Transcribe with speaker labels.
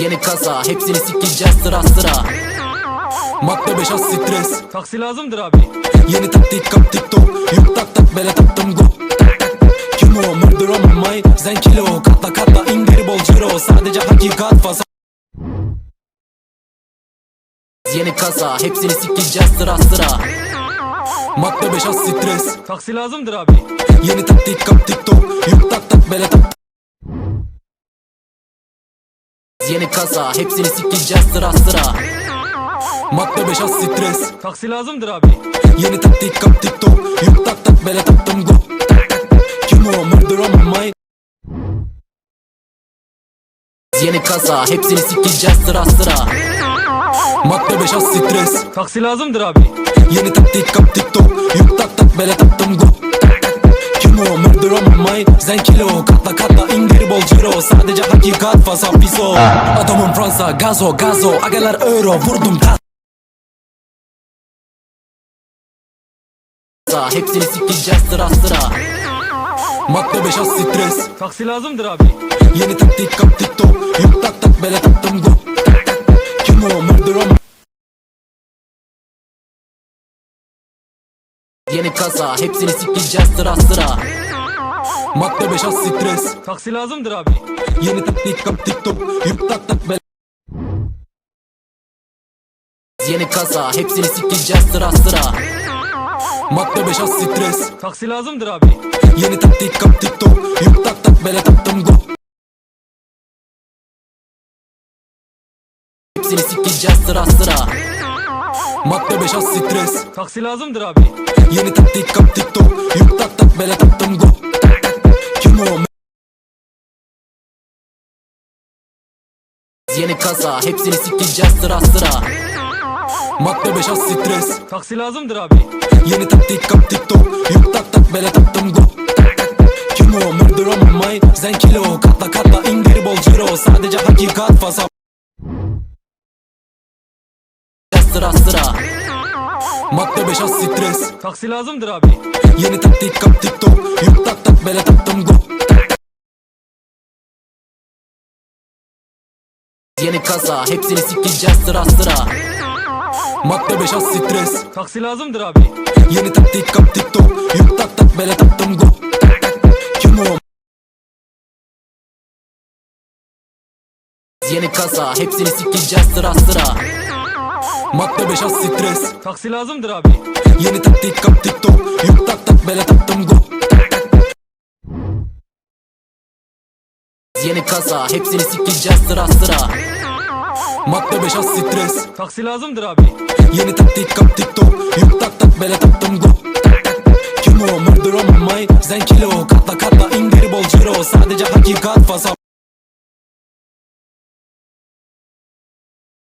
Speaker 1: Yeni kasa. Hepsini sikeceğiz sıra sıra. Madde 5 az stres.
Speaker 2: Taksi lazımdır abi.
Speaker 1: Yeni taktik kap tiktok. Yuk tak tak bele taktım go. Tak tak Kim o? Murder on my Zen kilo. Katla katla indir bol ciro. Sadece hakikat fasa Yeni kasa. Hepsini sikeceğiz sıra sıra. Madde 5 az stres.
Speaker 2: Taksi lazımdır abi.
Speaker 1: Yeni taktik kap tiktok. Yuk tak tak bele tak Yeni kasa hepsini sikeceğiz sıra sıra. Madde 5 az stres.
Speaker 2: Taksi lazımdır abi.
Speaker 1: Yeni taktik kap tiktok. Yuk tak tak bele taktım go. Tak tak Kim o? Murder on my Yeni kasa hepsini sikeceğiz sıra sıra. Madde 5 az stres.
Speaker 2: Taksi lazımdır abi.
Speaker 1: Yeni taktik kap tiktok. Yuk tak tak bele taktım go. Tak tak. Kim o? Murder on my Zen kilo. Katla katla bol ciro Sadece hakikat fasa piso Adamım Fransa gazo gazo. Agalar euro vurdum ta Hepsini sikeceğiz sıra sıra. Madde 5 az stres.
Speaker 2: Taksi lazımdır abi.
Speaker 1: Yeni taktik kap tiktok Yuk tak tak bele taktım go Kim o? Murder on Yeni kasa hepsini sikeceğiz sıra sıra Madde 5 az stres.
Speaker 2: Taksi lazımdır abi.
Speaker 1: Yeni taktik kap tiktok. Yuk tak tak bele Yeni kasa hepsini sikeceğiz sıra sıra. Madde 5 az stres.
Speaker 2: Taksi lazımdır abi.
Speaker 1: Yeni taktik kap tiktok. Yuk tak tak bele taktım go Hepsini sikeceğiz sıra sıra. Madde 5 az stres.
Speaker 2: Taksi lazımdır abi.
Speaker 1: Yeni taktik kap Yeni kasa hepsini sikeceğiz sıra sıra. Madde 5 az stres.
Speaker 2: Taksi lazımdır abi.
Speaker 1: Yeni taktik kap tiktok. Yuk tak tak bele taktım go Kim o? Murder on my Zen kilo. Katla katla indir bol ciro Sadece hakikat fasa Sıra sıra. Madde 5 az stres.
Speaker 2: Taksi lazımdır abi.
Speaker 1: Yeni taktik kap tiktok. Yuk tak tak bele taktım go Yeni kasa hepsini sikeceğiz sıra sıra. Madde 5 az stres.
Speaker 2: Taksi lazımdır abi.
Speaker 1: Yeni taktik kap tiktok. Yuk tak tak bele taktım go. Tak tak Kim o? Yeni kasa hepsini sikeceğiz sıra sıra. Madde 5 az stres.
Speaker 2: Taksi lazımdır abi.
Speaker 1: Yeni taktik kap tiktok. Yuk tak tak bele taktım go. Yeni kasa hepsini sikeceğiz sıra sıra Madde 5 az stres.
Speaker 2: Taksi lazımdır abi.
Speaker 1: Yeni taktik kap tiktok. Yuk tak tak bele taktım go. Kim o? On my mind Zen kilo. Katla katla indir bol ciro. Sadece hakikat fasa